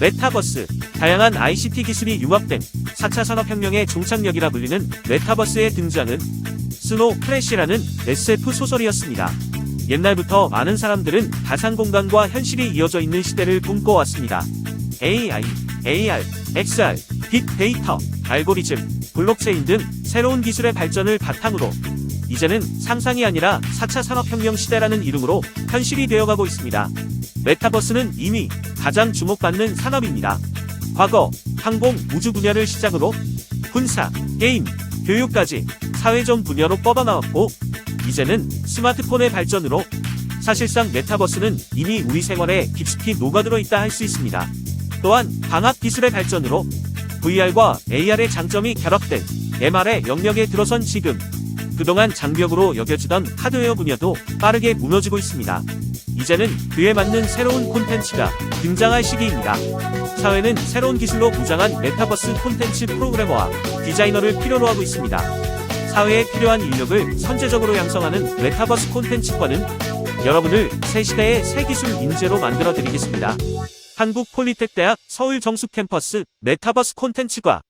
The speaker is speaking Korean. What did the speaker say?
메타버스, 다양한 ICT 기술이 융합된 4차 산업혁명의 종착역이라 불리는 메타버스의 등장은 스노 크래시라는 SF 소설이었습니다. 옛날부터 많은 사람들은 가상 공간과 현실이 이어져 있는 시대를 꿈꿔왔습니다. AI, AR, XR, 빅데이터, 알고리즘, 블록체인 등 새로운 기술의 발전을 바탕으로 이제는 상상이 아니라 4차 산업혁명 시대라는 이름으로 현실이 되어가고 있습니다. 메타버스는 이미 가장 주목받는 산업입니다. 과거 항공, 우주 분야를 시작으로 군사, 게임, 교육까지 사회적 분야로 뻗어나왔고 이제는 스마트폰의 발전으로 사실상 메타버스는 이미 우리 생활에 깊숙이 녹아들어 있다 할 수 있습니다. 또한 광학 기술의 발전으로 VR과 AR의 장점이 결합된 MR의 영역에 들어선 지금 그동안 장벽으로 여겨지던 하드웨어 분야도 빠르게 무너지고 있습니다. 이제는 그에 맞는 새로운 콘텐츠가 등장할 시기입니다. 사회는 새로운 기술로 무장한 메타버스 콘텐츠 프로그래머와 디자이너를 필요로 하고 있습니다. 사회에 필요한 인력을 선제적으로 양성하는 메타버스 콘텐츠과는 여러분을 새 시대의 새 기술 인재로 만들어 드리겠습니다. 한국폴리텍 대학 서울 정수 캠퍼스 메타버스 콘텐츠과